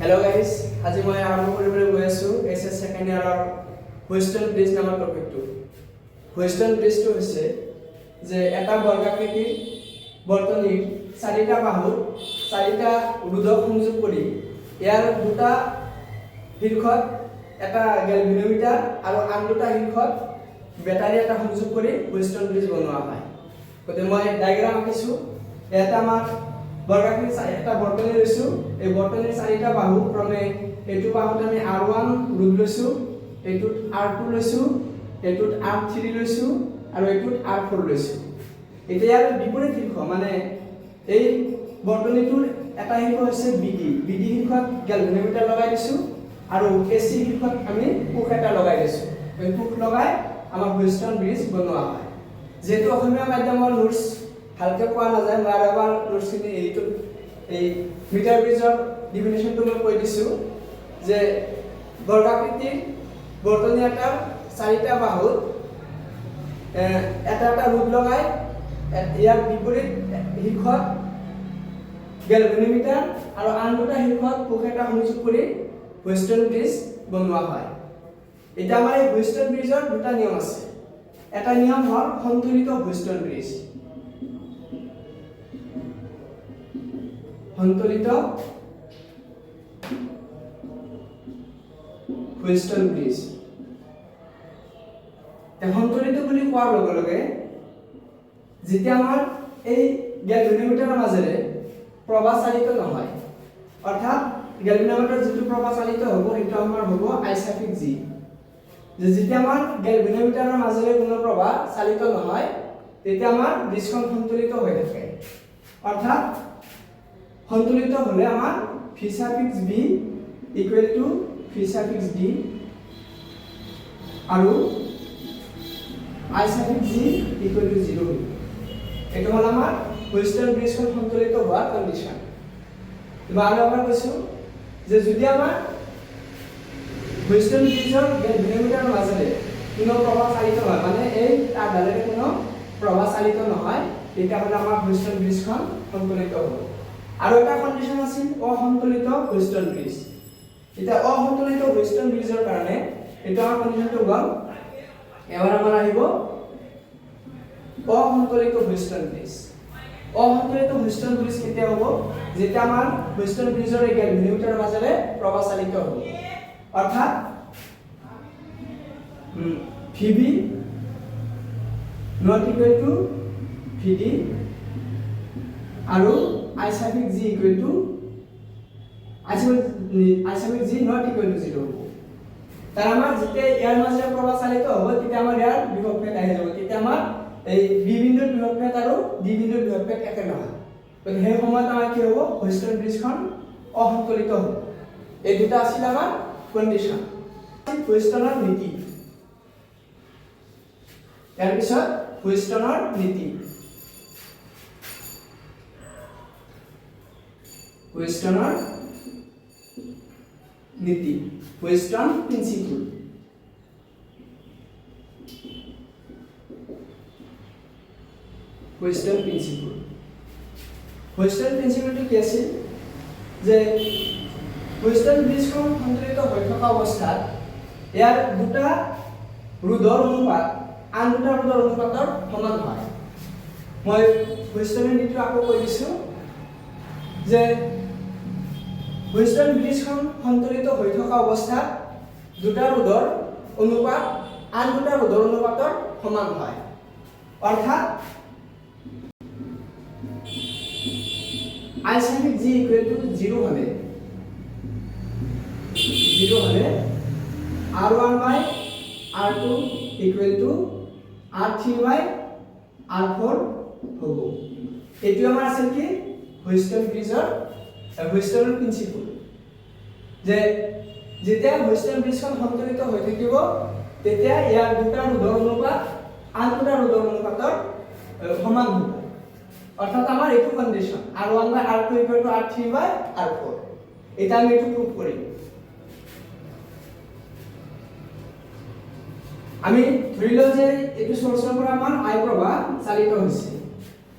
Hello' guys আজি মই আৰম্ভ কৰিবলৈ গৈ আছোঁ এইচ এছ ছেকেণ্ড ইয়াৰৰ হুইষ্টন ব্ৰিজ নামৰ টপিকটো হুইষ্টন ব্ৰিজটো হৈছে যে এটা বৰ্গাকৃতিৰ বৰ্তনীৰ চাৰিটা বাহুত চাৰিটা ৰোধক সংযোগ কৰি ইয়াৰ দুটা শীৰ্ষত এটা গেলভিনোমিটাৰ আৰু আন দুটা শীৰ্ষত বেটাৰী এটা সংযোগ কৰি হুইষ্টন ব্ৰিজ বনোৱা হয়। গতিকে মই ডায়েগ্ৰাম আঁকিছোঁ। ইয়াতে আমাৰ চাৰি এটা বৰ্তনী লৈছোঁ। এই বৰ্তনীৰ চাৰিটা বাহু ক্ৰমে এইটো বাহুত আমি আৰ ওৱান ৰোধ লৈছোঁ, এইটোত আৰ টু লৈছোঁ, এইটোত আৰ থ্ৰী লৈছোঁ আৰু এইটোত আৰ ফ'ৰ লৈছোঁ। এতিয়া ইয়াৰ বিপৰীত শীৰ্ষ মানে এই বৰ্তনীটোৰ এটা শীৰ্ষ হৈছে বি ডি। বি ডি শীৰ্ষত লগাই দিছোঁ আৰু এ চি শীৰ্ষত আমি কোষ এটা লগাই দিছোঁ। এই কোষ লগাই আমাৰ হুইষ্টন ব্ৰিজ বনোৱা হয়। যিহেতু অসমীয়া মাধ্যমৰ নোটছ ভালকৈ পোৱা নাযায় মই এবাৰ নোটছখিনি এইটো, এই মিটাৰ ব্ৰিজৰ ডিফিনেশ্যনটো মই কৈ দিছোঁ, যে বৰ্গাকৃতিৰ বৰ্তনী এটাৰ চাৰিটা বাহুত এটা এটা ৰূপ লগাই ইয়াৰ বিপৰীত শীৰ্ষত গেলভেনোমিটাৰ আৰু আন দুটা শীৰ্ষত কোষ এটা সংযোগ কৰি হুইষ্টন ব্ৰিজ বনোৱা হয়। এতিয়া আমাৰ এই হুইষ্টন ব্ৰিজৰ দুটা নিয়ম আছে। এটা নিয়ম হ'ল সন্তুলিত হুইষ্টন ব্ৰিজ। সন্তুলিত হুইষ্টন এতিয়া সন্তুলিত বুলি কোৱাৰ লগে লগে, যেতিয়া আমাৰ এই গেলভিনোমিটাৰৰ মাজেৰে প্ৰবাহ চালিত নহয়, অৰ্থাৎ গেলভিনোমিটাৰ যিটো প্ৰবাহ চালিত হ'ব, সেইটো আমাৰ হ'ব আইচাফিক জি। যে যেতিয়া আমাৰ গেলভিনোমিটাৰৰ মাজেৰে কোনো প্ৰবাহ চালিত নহয়, তেতিয়া আমাৰ ব্ৰিজখন সন্তুলিত হৈ থাকে। অৰ্থাৎ সন্তুলিত হ'লে আমাৰ V suffix B equal to V suffix D আৰু I suffix G equal to zero' এইটো হ'ল আমাৰ হুইষ্টন ব্ৰিজখন সন্তুলিত হোৱাৰ কণ্ডিশ্যন মই আৰু এবাৰ কৈছোঁ যে যদি আমাৰ হুইষ্টন ব্ৰিজৰ ভিনোমিটাৰৰ মাজেৰে কোনো প্ৰভাৱ চালিত নহয় মানে এই তাৰ দ্বাৰাই কোনো প্ৰভাৱ চালিত নহয়, তেতিয়াহ'লে আমাৰ হুইষ্টন ব্ৰিজখন সন্তুলিত হ'ব। আৰু এটা কণ্ডিশ্যন আছিল, অসন্তুলিত হুইষ্টন ব্ৰিজ এতিয়া অসন্তুলিত হুইষ্টন ব্ৰিজৰ কাৰণে এইটো আমাৰ কণ্ডিশ্যনটো গ'ল, এবাৰ আমাৰ আহিব অসন্তুলিত হুইষ্টন ব্ৰিজ অসন্তুলিত হুইষ্টন ব্ৰিজ কেতিয়া হ'ব? যেতিয়া আমাৰ হুইষ্টন ব্ৰিজৰ এই মিলিমিটাৰৰ মাজেৰে চালিত হ'ব। অৰ্থাৎ VB not equal to VD আৰু I suffix G equal to I suffix G not equal to zero' হ'ব তাৰ আমাৰ যেতিয়া ইয়াৰ মাজেৰে চালিত হ'ব, তেতিয়া আমাৰ ইয়াৰ বিভক্তেত আহি যাব। তেতিয়া আমাৰ এই বি বিন্দুৰ বিভক্তেত আৰু ডি বিন্দুৰ বিভক্তেত একে নহয়। গতিকে সেই সময়ত আমাৰ কি হ'ব? হুইষ্টন ব্ৰিজখন অসন্তুলিত হ'ব। এই দুটা আছিল আমাৰ কণ্ডিশ্যন হুইষ্টনৰ নীতি। ইয়াৰ পিছত হুইষ্টনৰ নীতি। হুইষ্টনৰ নীতি হুইষ্টন প্ৰিন্সিপল হুইষ্টন প্ৰিন্সিপল হুইষ্টন প্ৰিন্সিপলটো কি আছিল? যে হুইষ্টন ব্ৰিজখন সন্তুলিত হৈ থকা অৱস্থাত ইয়াৰ দুটা ৰোধৰ অনুপাত, আন দুটা ৰোধৰ অনুপাতৰ সমান হয়। মই হুইষ্টনৰ নীতিটো আকৌ কৈ দিছোঁ যে হুইষ্টন ব্ৰিজখন সন্তুলিত হৈ থকা অৱস্থাত দুটা ৰোধৰ অনুপাত, আন দুটা ৰোধৰ অনুপাতৰ সমান হয়। অৰ্থাৎ I suffix G equal to zero' হ'লে জিৰ' হ'লে R one by R two equal to R three by R four হ'ব। এইটো আমাৰ আছিল কি? হুইষ্টন ব্ৰিজৰ হুইষ্টনৰ প্ৰিন্সিপল যে যেতিয়া হুইষ্টন ব্ৰিজখন সন্তুলিত হৈ থাকিব, তেতিয়া ইয়াৰ দুটা ৰোধৰ অনুপাত আন দুটা ৰোধৰ অনুপাতৰ সমান হ'ব। অৰ্থাৎ আমাৰ এইটো condition R one by R two equal to R three by R four এতিয়া আমি এইটো প্ৰুভ কৰিম। আমি ধৰি লওঁ যে এইটো চ'ৰ্চৰ পৰা আমাৰ আই প্ৰবাহ চালিত হৈছে।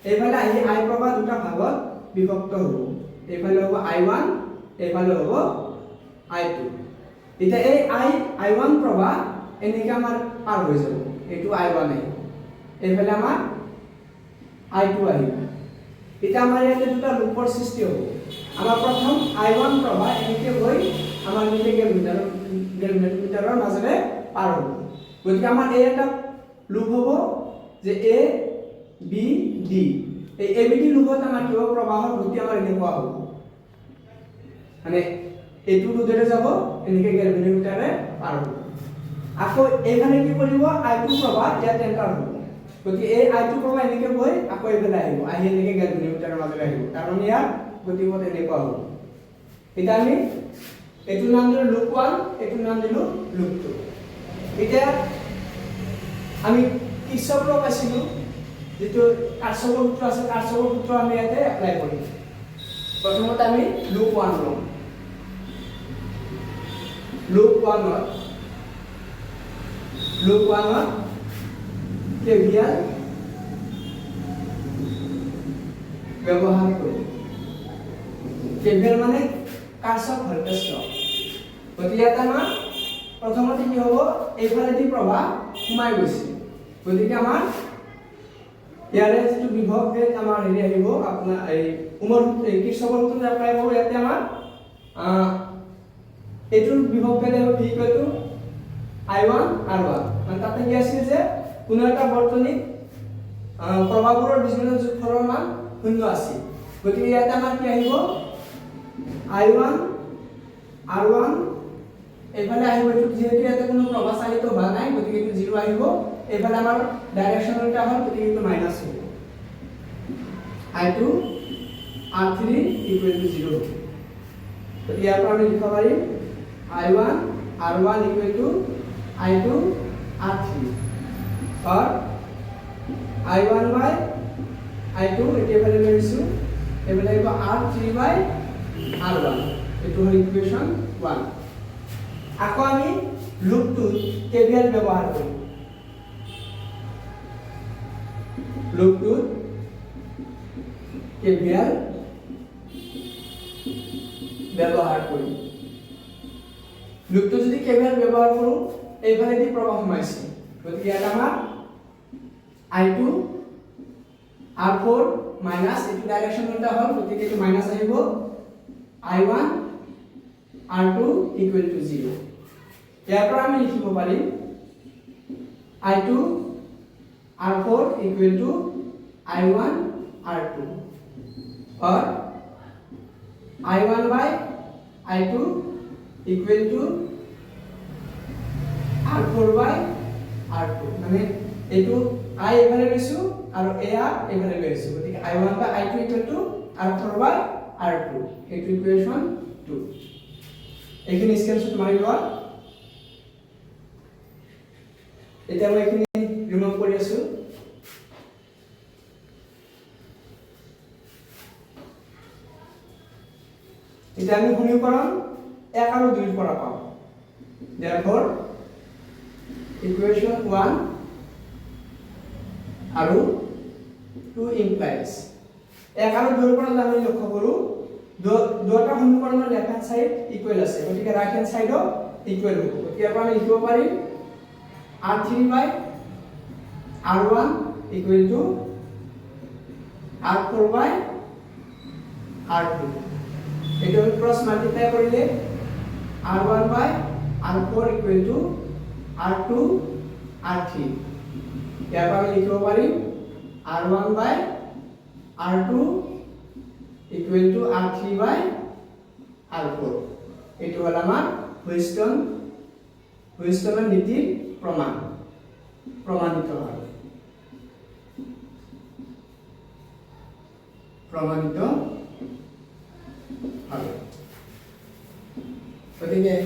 এইফালে আহি আই প্ৰবাহ দুটা ভাগত বিভক্ত হ'ব। এইফালে হ'ব আই ওৱান এইফালে হ'ব আই টু এতিয়া এই আই আই ওৱান প্ৰবাহ এনেকৈ আমাৰ পাৰ হৈ যাব, এইটো আই ওৱান আহিব এইফালে আমাৰ আই টু আহিব। এতিয়া আমাৰ ইয়াতে দুটা লুপৰ সৃষ্টি হ'ব। আমাৰ প্ৰথম আই ওৱান প্ৰবাহ এনেকৈ গৈ আমাৰ এনেকৈ গেলমিটাৰৰ গেলমিটাৰৰ মাজেৰে পাৰ হ'ব। গতিকে আমাৰ এই এটা লুপ হ'ব যে এ বি ডি এই এ বি ডি লুপত আমাৰ কিয় প্ৰবাহৰ গতি আমাৰ এনেকুৱা হ'ব? মানে এইটো ৰোডেৰে যাব এনেকৈ গেলমিটাৰে পাৰ হ'ব আকৌ এইফালে কি কৰিব, আই টু প্ৰবাহ ইয়াত এণ্টাৰ হ'ব। গতিকে এই আই টু প্ৰবাহ এনেকৈ গৈ, আকৌ এইফালে আহিব। আহি এনেকৈ গেলমিটাৰৰ মাজেৰে আহিব। কাৰণ ইয়াৰ গতিপথ এনেকুৱা হ'ব। এতিয়া আমি এইটোৰ নাম দিলোঁ লুপ ওৱান এইটোৰ নাম দিলোঁ লুপ টু এতিয়া আমি কিৰ্চফৰ পাইছিলোঁ, যিটো কাৰ্চকৰ সূত্ৰ আছে কাৰ্চকৰ সূত্ৰ আমি ইয়াতে এপ্লাই কৰিম। প্ৰথমতে আমি লুপ ওৱান ল'ম। লুপ ওৱানত লুপ ওৱানত কেভিয়াৰ ব্যৱহাৰ কৰিম কেভিয়াৰ মানে কাৰ্চক ভল্টেজ গতিকে ইয়াত আমাৰ প্ৰথমতে কি হ'ব এইফালেদি প্ৰবাহ সোমাই গৈছে গতিকে আমাৰ ইয়াৰে যিটো বিভৱ ভেদ আমাৰ হেৰি আহিব আপোনাৰ এই উমৰ এই কৃষকৰ কৰোঁ ইয়াতে আমাৰ এইটোৰ বিভৱ ভেদ আহিব V equal to I one R one মানে তাতে কি আছিল যে কোনো বৰ্তনীত আহ, প্ৰবাহবোৰৰ বীজগণিত যোগফলৰ মান শূন্য আছিল। গতিকে ইয়াতে আমাৰ কি আহিব? আই ওৱান আৰ ওৱান এইফালে আহিব। এইটো যিহেতু ইয়াতে কোনো প্ৰবাহ চালিত হোৱা নাই গতিকে এইটো জিৰ' আহিব। এইফালে আমাৰ ডাইৰেকশ্যন এটা হ'ল গতিকে এইটো মাইনাছ হ'ব। I two R three equal to zero' ইয়াৰ পৰা আমি লিখিব পাৰিম। I one R one equal to I two R three or I one by I two এতিয়া এইফালে লৈ আহিছোঁ এইফালে আহিব R three by R one এইটো হ'ল ইকুৱেশ্যন ওৱান আকৌ আমি লুপটোত কেভিএল ব্যৱহাৰ কৰিম লুপটোত কেভিএল ব্যৱহাৰ কৰিম লুপটো যদি কেভিএল ব্যৱহাৰ কৰোঁ এইফালেদি প্ৰবাহ সোমাইছে গতিকে ইয়াত আমাৰ I two R four minus এইটো ডাইৰেকশ্যন উল্টা হ'ল? গতিকে এইটো মাইনাছ আহিব। I one R two equal to zero' ইয়াৰ পৰা আমি লিখিব পাৰিম I two R four equal to I one R two or I one by I two equal to R four by R two মানে এইটো I এইফালে লৈছোঁ আৰু এয়া এইফালে লৈ আহিছোঁ গতিকে I one by I two equal to R four by R two এইটো ইকুৱেশ্যন টু এইখিনি স্ক্ৰীনশ্বট মাৰি লোৱা এতিয়া মই এইখিনি ৰিমুভ কৰি আছোঁ। এতিয়া আমি সমীকৰণ আৰু দুইৰ পৰা পাওঁ therefore, equation 1 আৰু 2 implies এক আৰু দুইৰ পৰা যদি আমি লক্ষ্য কৰোঁ দু- দুয়োটা সমীকৰণৰ লেফ্ট হেণ্ড চাইড ইকুৱেল আছে। গতিকে ৰাইট হেণ্ড চাইডো ইকুৱেল হ'ব গতিকে আমি লিখিব পাৰিম R three by R one equal to R four by R two আমি ক্ৰছ মাল্টিপ্লাই কৰিলে R one by R four equal to R two R three ইয়াৰ পৰা আমি লিখিব পাৰিম R one by R two equal to R three by R four এইটো হ'ল আমাৰ হুইষ্টন হুইষ্টনৰ নীতিৰ প্ৰমাণ প্ৰমাণিত হয়। প্ৰমাণিত হয় গতিকে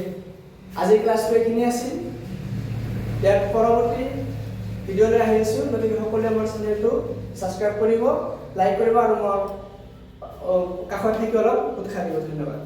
আজি ক্লাছটো এইখিনি আছিল ইয়াৰ পৰৱৰ্তী ভিডিঅ'লৈ আহি আছোঁ গতিকে সকলোৱে আমাৰ চেনেলটো ছাবস্ক্ৰাইব কৰিব লাইক কৰিব আৰু মোৰ কাষত থাকি অলপ উৎসাহ দিব। ধন্যবাদ।